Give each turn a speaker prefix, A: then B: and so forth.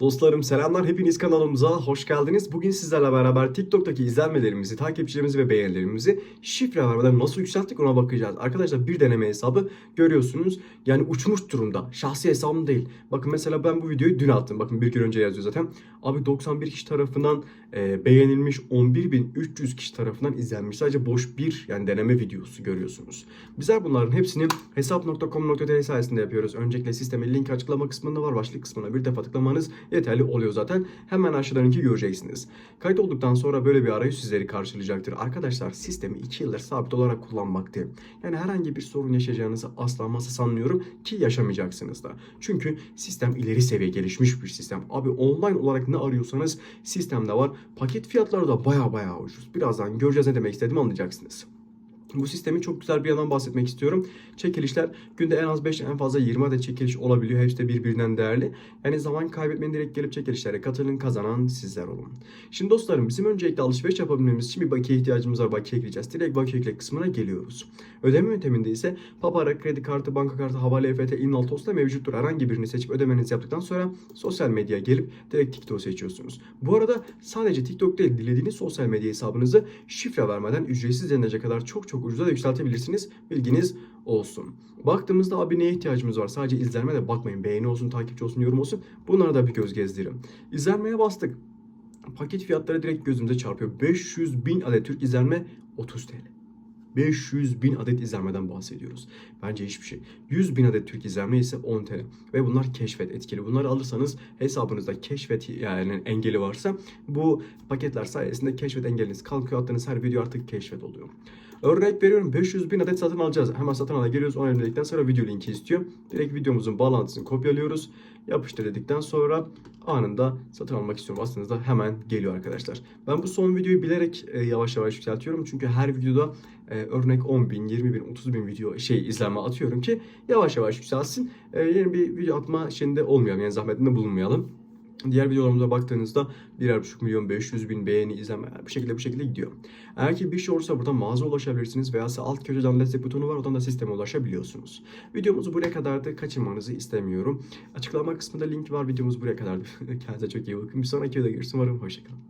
A: Dostlarım selamlar hepiniz kanalımıza hoş geldiniz. Bugün sizlerle beraber TikTok'taki izlenmelerimizi, takipçilerimizi ve beğenilerimizi şifre vermeden nasıl yükselttik ona bakacağız. Arkadaşlar bir deneme hesabı görüyorsunuz. Yani uçmuş durumda. Şahsi hesabım değil. Bakın mesela ben bu videoyu dün attım. Bakın bir gün önce yazıyor zaten. Abi 91 kişi tarafından e, beğenilmiş 11.300 kişi tarafından izlenmiş. Sadece boş bir yani deneme videosu görüyorsunuz. Bizler bunların hepsini hesap.com.tr sayesinde yapıyoruz. Öncelikle sistemin link açıklama kısmında var. Başlık kısmına bir defa tıklamanız yeterli oluyor zaten. Hemen aşağıdan linki göreceksiniz. Kayıt olduktan sonra böyle bir arayüz sizleri karşılayacaktır. Arkadaşlar sistemi 2 yıldır sabit olarak kullanmaktayım. Yani herhangi bir sorun yaşayacağınızı asla masa sanmıyorum ki yaşamayacaksınız da. Çünkü sistem ileri seviye gelişmiş bir sistem. Abi online olarak ne arıyorsanız sistemde var. Paket fiyatları da baya baya ucuz. Birazdan göreceğiz ne demek istediğimi anlayacaksınız. Bu sistemin çok güzel bir yandan bahsetmek istiyorum. Çekilişler günde en az 5 en fazla 20 adet çekiliş olabiliyor. Hepsi de birbirinden değerli. Yani zaman kaybetmeyin direkt gelip çekilişlere katılın kazanan sizler olun. Şimdi dostlarım bizim öncelikle alışveriş yapabilmemiz için bir bakiye ihtiyacımız var. Bakiye ekleyeceğiz. Direkt bakiye ekle kısmına geliyoruz. Ödeme yönteminde ise Papara, kredi kartı, banka kartı, havale EFT, İnnal Tosta mevcuttur. Herhangi birini seçip ödemenizi yaptıktan sonra sosyal medyaya gelip direkt TikTok seçiyorsunuz. Bu arada sadece TikTok değil dilediğiniz sosyal medya hesabınızı şifre vermeden ücretsiz denilecek kadar çok çok ucuza da yükseltebilirsiniz. Bilginiz olsun. Baktığımızda abi neye ihtiyacımız var? Sadece izlenme de bakmayın. Beğeni olsun, takipçi olsun, yorum olsun. Bunlara da bir göz gezdirin. İzlenmeye bastık. Paket fiyatları direkt gözümüze çarpıyor. 500 bin adet Türk izlenme 30 TL. 500 bin adet izlenmeden bahsediyoruz. Bence hiçbir şey. 100 bin adet Türk izlenme ise 10 TL. Ve bunlar keşfet etkili. Bunları alırsanız hesabınızda keşfet yani engeli varsa bu paketler sayesinde keşfet engeliniz kalkıyor. Attığınız her video artık keşfet oluyor. Örnek veriyorum 500 bin adet satın alacağız. Hemen satın ala geliyoruz. Onu dedikten sonra video linki istiyor. Direkt videomuzun bağlantısını kopyalıyoruz. Yapıştır dedikten sonra anında satın almak istiyorum. Aslında hemen geliyor arkadaşlar. Ben bu son videoyu bilerek e, yavaş yavaş yükseltiyorum. Çünkü her videoda e, örnek 10 bin, 20 bin, 30 bin video şey izlenme atıyorum ki yavaş yavaş yükselsin. E, yeni bir video atma şeyinde olmayalım. Yani zahmetinde bulunmayalım. Diğer videolarımıza baktığınızda 1,5 milyon 500 bin beğeni izlenme bu şekilde bu şekilde gidiyor. Eğer ki bir şey olursa buradan mağaza ulaşabilirsiniz veya alt köşeden destek butonu var oradan da sisteme ulaşabiliyorsunuz. Videomuz buraya kadardı. Kaçırmanızı istemiyorum. Açıklama kısmında link var. Videomuz buraya kadardı. Kendinize çok iyi bakın. Bir sonraki videoda görüşürüz. Umarım hoşçakalın.